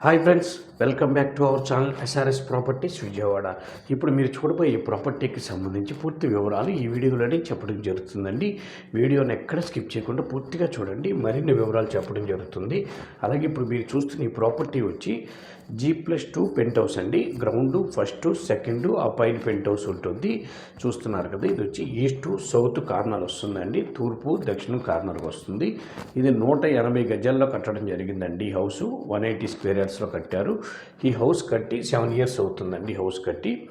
Hi friends welcome back to our channel SRS properties Vijayawada. ఇప్పుడు మీరు చూడబోయే ఈ ప్రాపర్టీకి సంబంధించి పూర్తి వివరాలు ఈ వీడియోలోనే చెప్పడం జరుగుతుందండి. వీడియోని ఎక్కడ స్కిప్ చేయకుండా పూర్తిగా చూడండి. మరిన్ని వివరాలు చెప్పడం జరుగుతుంది. అలాగే ఇప్పుడు మీరు చూస్తున్న ఈ ప్రాపర్టీ వచ్చి G plus two penthouse అండి. గ్రౌండ్ ఫస్ట్ సెకండ్ ఆ పైన పెంట్ హౌస్ ఉంటుంది. చూస్తున్నారు కదా ఇది వచ్చి ఈస్ట్ సౌత్ కార్నర్ వస్తుందండి. తూర్పు దక్షిణం కార్నర్కి వస్తుంది. ఇది నూట ఎనభై గజాల్లో కట్టడం జరిగిందండి ఈ హౌస్ వన్ ఎయిటీ స్క్వేర్ యార్డ్స్లో కట్టారు. ఈ హౌస్ కట్టి సెవెన్ ఇయర్స్ అవుతుందండి హౌస్ కట్టి.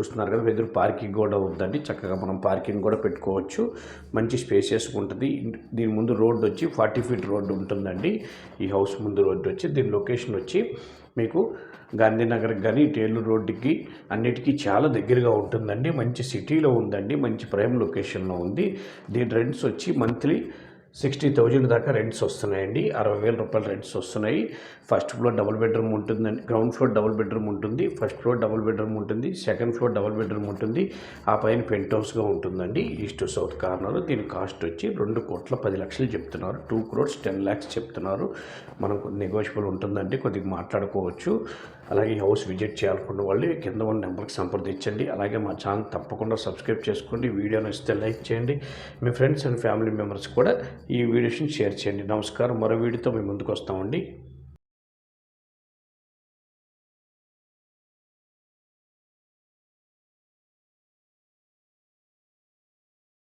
చూస్తున్నారు కదా ఎదురు పార్కింగ్ కూడా ఉందండి. చక్కగా మనం పార్కింగ్ కూడా పెట్టుకోవచ్చు. మంచి స్పేసియస్ ఉంటుంది. దీని ముందు రోడ్డు వచ్చి ఫార్టీ ఫీట్ రోడ్డు ఉంటుందండి. ఈ హౌస్ ముందు రోడ్డు వచ్చి దీని లొకేషన్ వచ్చి మీకు గాంధీనగర్కి కానీ టేలూరు రోడ్డుకి అన్నిటికీ చాలా దగ్గరగా ఉంటుందండి. మంచి సిటీలో ఉందండి. మంచి ప్రైమ్ లొకేషన్లో ఉంది. దీని రెంట్స్ వచ్చి మంత్లీ సిక్స్టీ థౌజండ్ దాకా రెంట్స్ వస్తున్నాయండి. అరవై వేల రూపాయల రెంట్స్ వస్తున్నాయి. ఫస్ట్ ఫ్లోర్ డబుల్ బెడ్రూమ్ ఉంటుందండి గ్రౌండ్ ఫ్లోర్ డబుల్ బెడ్రూమ్ ఉంటుంది. ఫస్ట్ ఫ్లోర్ డబుల్ బెడ్రూమ్ ఉంటుంది. సెకండ్ ఫ్లోర్ డబుల్ బెడ్రూమ్ ఉంటుంది. ఆ పైన పెంట్ హౌస్గా ఉంటుందండి. ఈస్ట్ సౌత్ కార్నర్ దీని కాస్ట్ వచ్చి రెండు కోట్ల పది లక్షలు చెప్తున్నారు. టూ క్రోర్స్ టెన్ ల్యాక్స్ చెప్తున్నారు. మనకు నెగోషియబుల్ ఉంటుందండి. కొద్దిగా మాట్లాడుకోవచ్చు. అలాగే ఈ హౌస్ విజిట్ చేయాలనుకున్న వాళ్ళు కింద ఉన్న నెంబర్కి సంప్రదించండి. అలాగే మా ఛానల్ తప్పకుండా సబ్స్క్రైబ్ చేసుకోండి. వీడియోని ఇస్తే లైక్ చేయండి. మీ ఫ్రెండ్స్ అండ్ ఫ్యామిలీ మెంబర్స్ కూడా ఈ వీడియోస్ని షేర్ చేయండి. నమస్కారం. మరో వీడియోతో మేము ముందుకు వస్తామండి.